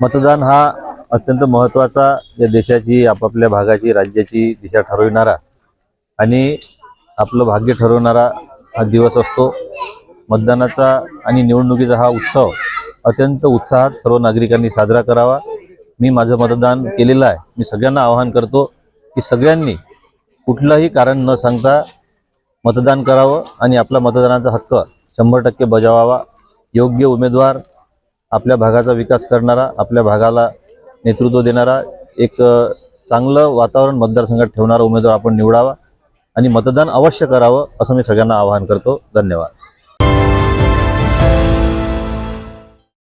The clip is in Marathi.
मतदान हा अत्यंत महत्त्वाचा या देशाची आपापल्या भागाची राज्याची दिशा ठरविणारा आणि आपलं भाग्य ठरवणारा हा दिवस असतो. मतदानाचा आणि निवडणुकीचा हा उत्सव अत्यंत उत्साहात सर्व नागरिकांनी साजरा करावा. मी माझं मतदान केलेलं आहे. मी सगळ्यांना आवाहन करतो की सगळ्यांनी कुठलंही कारण न सांगता मतदान करावं आणि आपला मतदानाचा हक्क शंभर टक्के बजावावा. योग्य उमेदवार आपल्या भागाचा विकास करणारा आपल्या भागाला नेतृत्व देणारा एक चांगलं वातावरण मतदारसंघात ठेवणारा उमेदवार आपण निवडावा आणि मतदान अवश्य करावं असं मी सगळ्यांना आवाहन करतो. धन्यवाद.